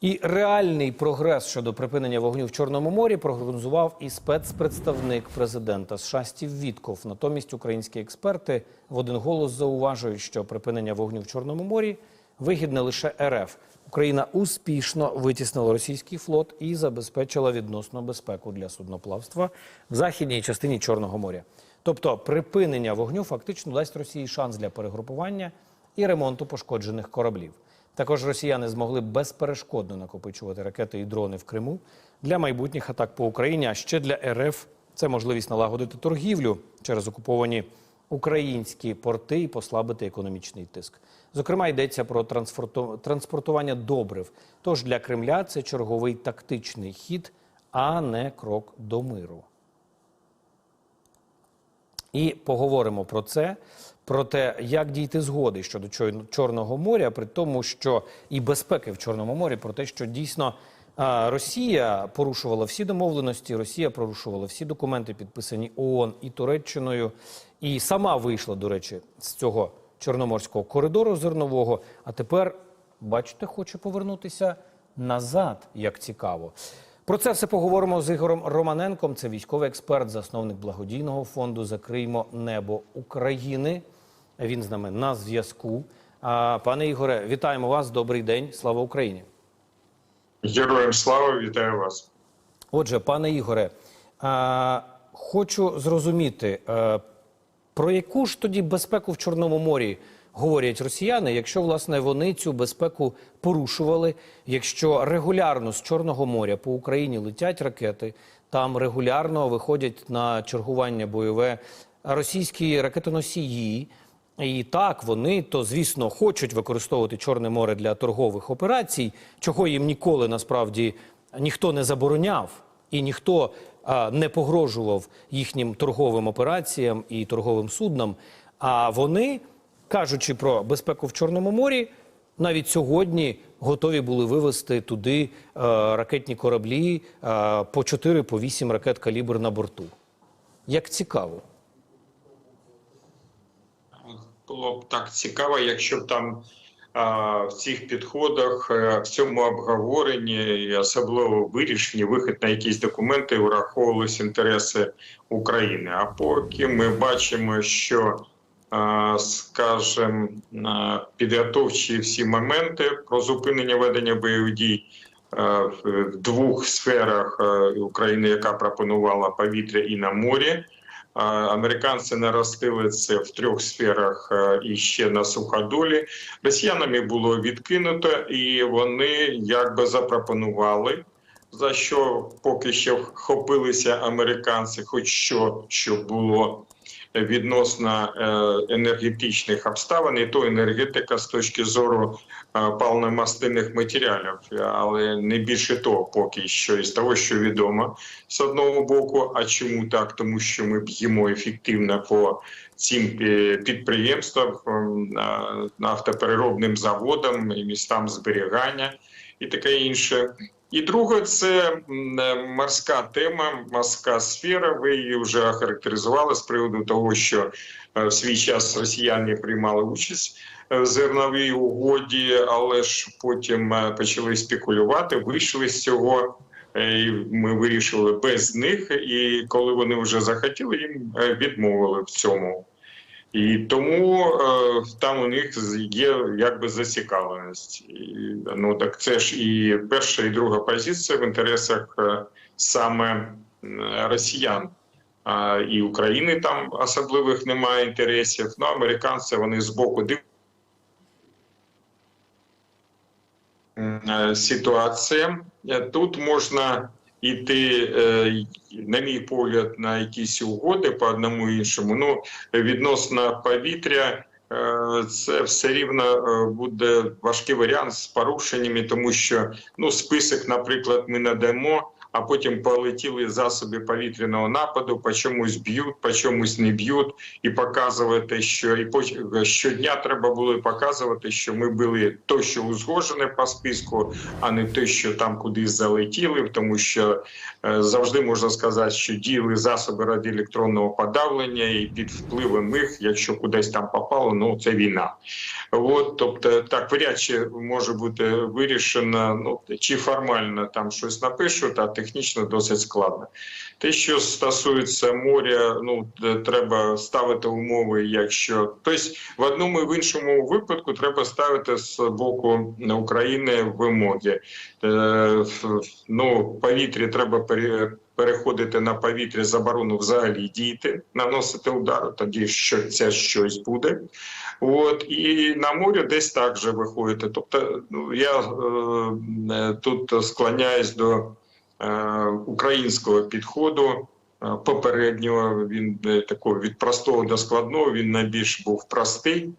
І реальний прогрес щодо припинення вогню в Чорному морі прогнозував і спецпредставник президента США Стів Вітков. Натомість українські експерти в один голос зауважують, що припинення вогню в Чорному морі вигідне лише РФ. Україна успішно витіснила російський флот і забезпечила відносну безпеку для судноплавства в західній частині Чорного моря. Тобто, припинення вогню фактично дасть Росії шанс для перегрупування і ремонту пошкоджених кораблів. Також росіяни змогли безперешкодно накопичувати ракети і дрони в Криму для майбутніх атак по Україні. А ще для РФ це можливість налагодити торгівлю через окуповані українські порти і послабити економічний тиск. Зокрема, йдеться про транспортування добрив. Тож для Кремля це черговий тактичний хід, а не крок до миру. І поговоримо про це, про те, як дійти згоди щодо Чор- Чорного моря, при тому, що і безпеки в Чорному морі, про те, що дійсно Росія порушувала всі домовленості, Росія порушувала всі документи, підписані ООН і Туреччиною, і сама вийшла, до речі, з цього чорноморського коридору зернового. А тепер, бачите, хоче повернутися назад, як цікаво. Про це все поговоримо з Ігорем Романенком. Це військовий експерт, засновник благодійного фонду Закриймо небо України. Він з нами на зв'язку. Пане Ігоре, вітаємо вас. Добрий день. Слава Україні. Героям слава, вітаю вас. Отже, пане Ігоре, хочу зрозуміти, про яку ж тоді безпеку в Чорному морі говорять росіяни, якщо власне вони цю безпеку порушували, якщо регулярно з Чорного моря по Україні летять ракети, там регулярно виходять на чергування бойове російські ракетоносії. І так, вони то, звісно, хочуть використовувати Чорне море для торгових операцій, чого їм ніколи насправді ніхто не забороняв і ніхто а, не погрожував їхнім торговим операціям і торговим суднам. А вони, кажучи про безпеку в Чорному морі, навіть сьогодні готові були вивезти туди е, ракетні кораблі е, по 4 по 8 ракет калібр на борту. Як цікаво. Було б так цікаво, якщо б там а, в цих підходах, е, в цьому обговоренні, і особливо вирішенні вихід на якісь документи враховувалися інтереси України. А поки ми бачимо, що скажем, підготовчі всі моменти про зупинення ведення бойових дій в двох сферах України, яка пропонувала повітря і на морі. Американці наростили це в трьох сферах і ще на суходолі. Росіянами було відкинуто, і вони якби запропонували. За що поки що хопилися американці, хоч що, що було відносно е, енергетичних обставин, і то енергетика з точки зору е, паливно-мастильних матеріалів, але не більше того, поки що із того, що відомо з одного боку. А чому так? Тому що ми б'ємо ефективно по цим е, підприємствам, на- нафтопереробним заводам і містам зберігання і таке інше. І друге, це е, морська тема, морська сфера. Ви її вже охарактеризували з приводу того, що е, в свій час росіяни приймали участь е, в зерновій угоді, але ж потім почали спекулювати, вийшли з цього. і Ми вирішили без них, і коли вони вже захотіли, їм відмовили в цьому. І тому е, там у них є якби зацікавленість. І, ну так це ж і перша, і друга позиція в інтересах е, саме росіян. А, і України там особливих немає інтересів. Ну, американці вони збоку дивляться. М, е, Ситуація тут можна йти, е, на мій погляд, на якісь угоди по одному іншому. Ну, відносно повітря, е, це все рівно е, буде важкий варіант з порушеннями, тому що ну, список, наприклад, ми надамо, а потім полетіли засоби повітряного нападу, по чомусь б'ють, по чомусь не б'ють, і показувати, що і поч- щодня треба було показувати, що ми були то, що узгоджене по списку, а не те, що там кудись залетіли, тому що е, завжди можна сказати, що діяли засоби радіоелектронного подавлення, і під впливом їх, якщо кудись там попало, ну це війна. От, тобто, так вряд чи може бути вирішено, ну чи формально там щось напишуть, а технічно досить складно. Те, що стосується моря, ну треба ставити умови, якщо тобто в одному і в іншому випадку треба ставити з боку України вимоги. Е, ну, повітря треба пере- переходити на повітря заборону взагалі діяти, наносити удар, тоді що це щось буде. От і на морі десь так же виходити. Тобто, ну я е, е, тут склоняюсь до українського підходу. е, Попереднього він е, такого від простого до складного. Він найбільш був простий,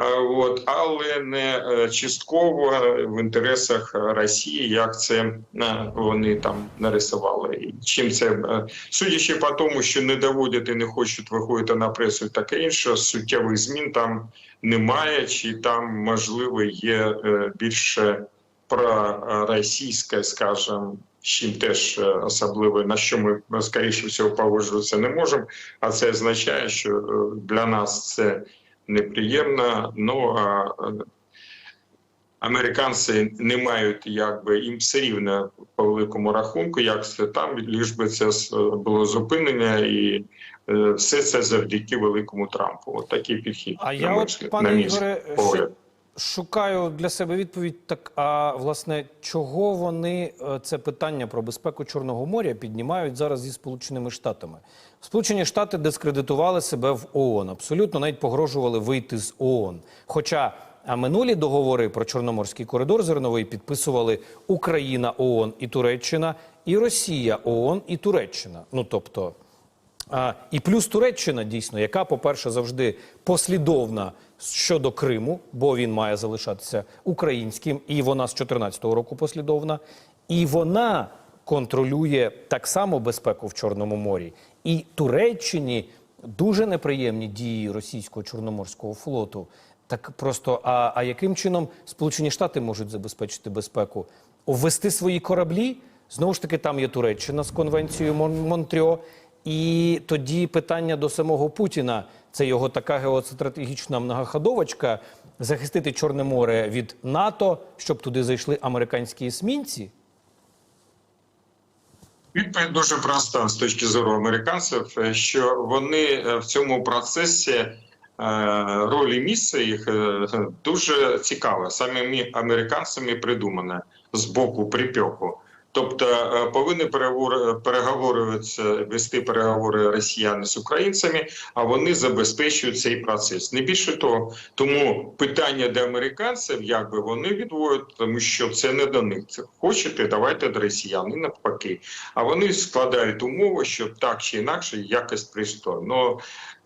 Е, от але не е, частково в інтересах Росії, як це е, вони там нарисували. І чим це е, судячи по тому, що не доводять і не хочуть виходити на пресу, і таке інше суттєвих змін там немає, чи там можливо є е, більше проросійське, скажімо, з чим теж е, особливо на що ми е, скоріше всього погоджуватися не можемо. А це означає, що е, для нас це неприємно. Ну а американці не мають якби їм все рівно по великому рахунку, як це там, ліж би це було зупинення, і все це завдяки великому Трампу. От такий підхід. А на я от, пане Ігоре, ще. Шукаю для себе відповідь. Так, а власне, чого вони е, це питання про безпеку Чорного моря піднімають зараз зі Сполученими Штатами? Сполучені Штати дискредитували себе в ООН, абсолютно навіть погрожували вийти з ООН. Хоча а минулі договори про Чорноморський коридор зерновий підписували Україна, ООН і Туреччина, і Росія, ООН і Туреччина. Ну тобто. А, і плюс Туреччина дійсно, яка, по-перше, завжди послідовна щодо Криму, бо він має залишатися українським, і вона з 2014 року послідовна, і вона контролює так само безпеку в Чорному морі. І Туреччині дуже неприємні дії російського чорноморського флоту. Так просто, а, а яким чином Сполучені Штати можуть забезпечити безпеку? Ввести свої кораблі? Знову ж таки, там є Туреччина з конвенцією Мон- Монтрьо. І тоді питання до самого Путіна це його така геостратегічна многоходовочка захистити Чорне море від НАТО, щоб туди зайшли американські есмінці. Відповідь дуже проста з точки зору американців, що вони е, в цьому процесі е, роль і місце їх е, дуже цікаве, самими американцями придумане з боку припеку. Тобто е, повинні переговори вести переговори росіяни з українцями, а вони забезпечують цей процес. Не більше того, тому питання до американців, якби вони відводять, тому що це не до них. Це хочете, давайте до росіян і навпаки. А вони складають умови, щоб так чи інакше якось прийшло. Ну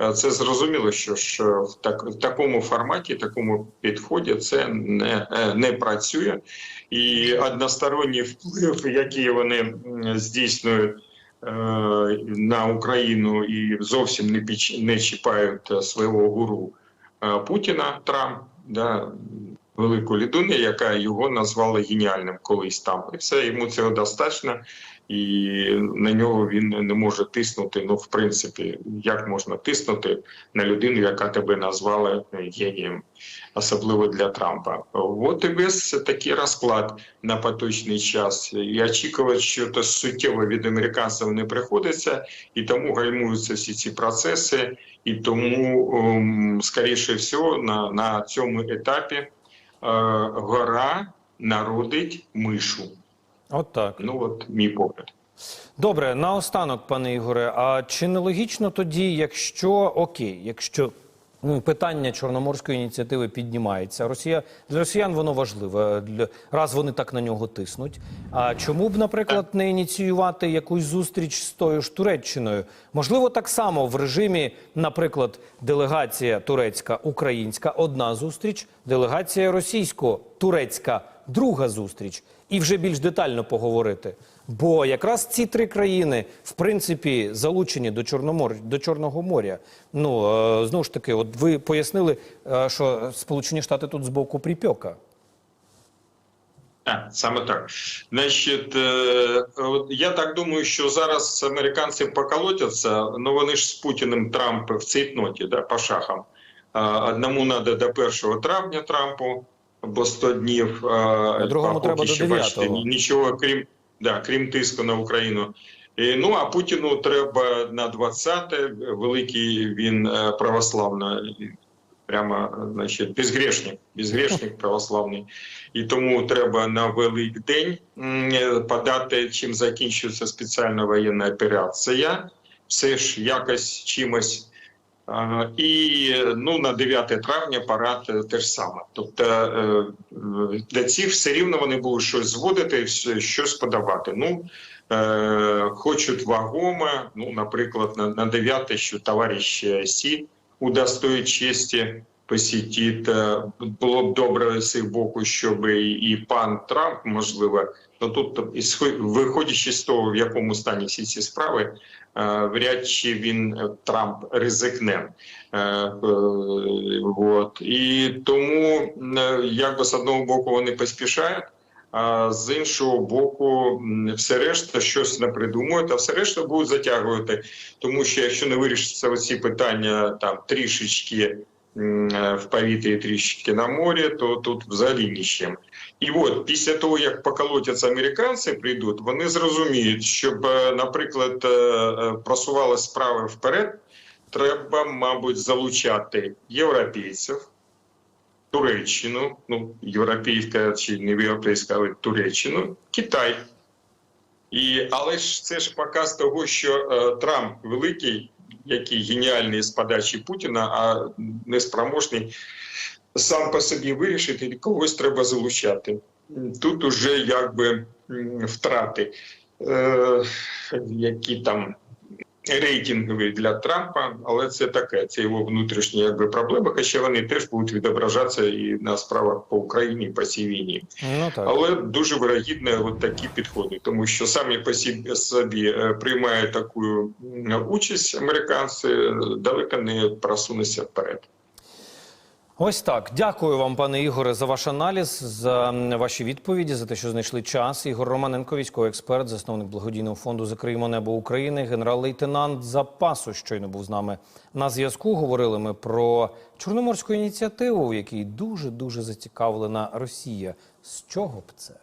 е, це зрозуміло, що ж в так в такому форматі, такому підході це не, е, не працює, і односторонній вплив, який вони здійснюють. е, На Україну і зовсім не не чіпають е, свого гуру е, Путіна Трамп, да, велику людину, яка його назвала геніальним колись там. І все йому цього достатньо, і на нього він не може тиснути. Ну, в принципі, як можна тиснути на людину, яка тебе назвала генієм, особливо для Трампа. От і весь такий розклад на поточний час. І очікувати, що то суттєво від американців не приходиться, і тому гальмуються всі ці процеси. І тому, ем, скоріше всього, на, на цьому етапі е, гора народить мишу. От так. Ну от мій погляд. Добре, наостанок, пане Ігоре. А чи не логічно тоді, якщо окей, якщо м, питання чорноморської ініціативи піднімається, Росія для росіян воно важливе, для раз вони так на нього тиснуть. А чому б, наприклад, не ініціювати якусь зустріч з тою ж Туреччиною? Можливо, так само в режимі, наприклад, делегація турецька українська одна зустріч, делегація російсько-турецька друга зустріч, і вже більш детально поговорити. Бо якраз ці три країни, в принципі, залучені до Чорномор... до Чорного моря. Ну е, знову ж таки, от ви пояснили, е, що Сполучені Штати тут з боку припека. Так, саме так. Значить, е, от я так думаю, що зараз американці поколотяться, ну вони ж з Путіним Трамп в цейтноті, да, по шахам. А, Одному треба до 1 травня Трампу, бо 100 днів. А другому треба до ще, бачите, 9-го. Нічого, крім, да, крім тиску на Україну. І, ну, а Путіну треба на 20-те, великий він е, православний, прямо, значить, безгрешник, безгрешник православний. І тому треба на Великдень м, подати, чим закінчується спеціальна воєнна операція. Все ж якось чимось. І ну, на 9 травня парад е, те ж саме. Тобто е, для цих все рівно вони будуть щось зводити, щось подавати. Ну, е, хочуть вагоме, ну, наприклад, на, на 9, що товариш Сі удостоїть честі посітити. Е, Було б добре з їх боку, щоб і, пан Трамп, можливо, ну тут виходячи з того, в якому стані всі ці справи, вряд чи він е, Трамп ризикне. Е, е, от. І тому, е, якби з одного боку, вони поспішають. А з іншого боку, все решта щось не придумують, а все решта будуть затягувати. Тому що якщо не вирішаться оці питання там трішечки е, в повітрі, трішечки на морі, то тут взагалі ні з чим. І от після того, як поколотяться американці, прийдуть, вони зрозуміють, щоб, е, наприклад, е, е, просували справи вперед, треба, мабуть, залучати європейців. Туреччину, ну європейська чи не європейська, але Туреччину, Китай. І, але ж це ж показ того, що е, Трамп великий, який геніальний з подачі Путіна, а неспроможний сам по собі вирішити, і когось треба залучати. Тут уже якби втрати, е, які там рейтингові для Трампа, але це таке, це його внутрішні якби проблеми, хоча вони теж будуть відображатися і на справах по Україні, і по цій війні. Ну так. Але дуже вирогідно от такі підходи, тому що самі по собі, е, приймають таку участь американці, далеко не просунуться вперед. Ось так. Дякую вам, пане Ігоре, за ваш аналіз, за ваші відповіді, за те, що знайшли час. Ігор Романенко, військовий експерт, засновник благодійного фонду Закриємо небо України, генерал-лейтенант запасу. Щойно був з нами на зв'язку. Говорили ми про чорноморську ініціативу, в якій дуже дуже зацікавлена Росія. З чого б це?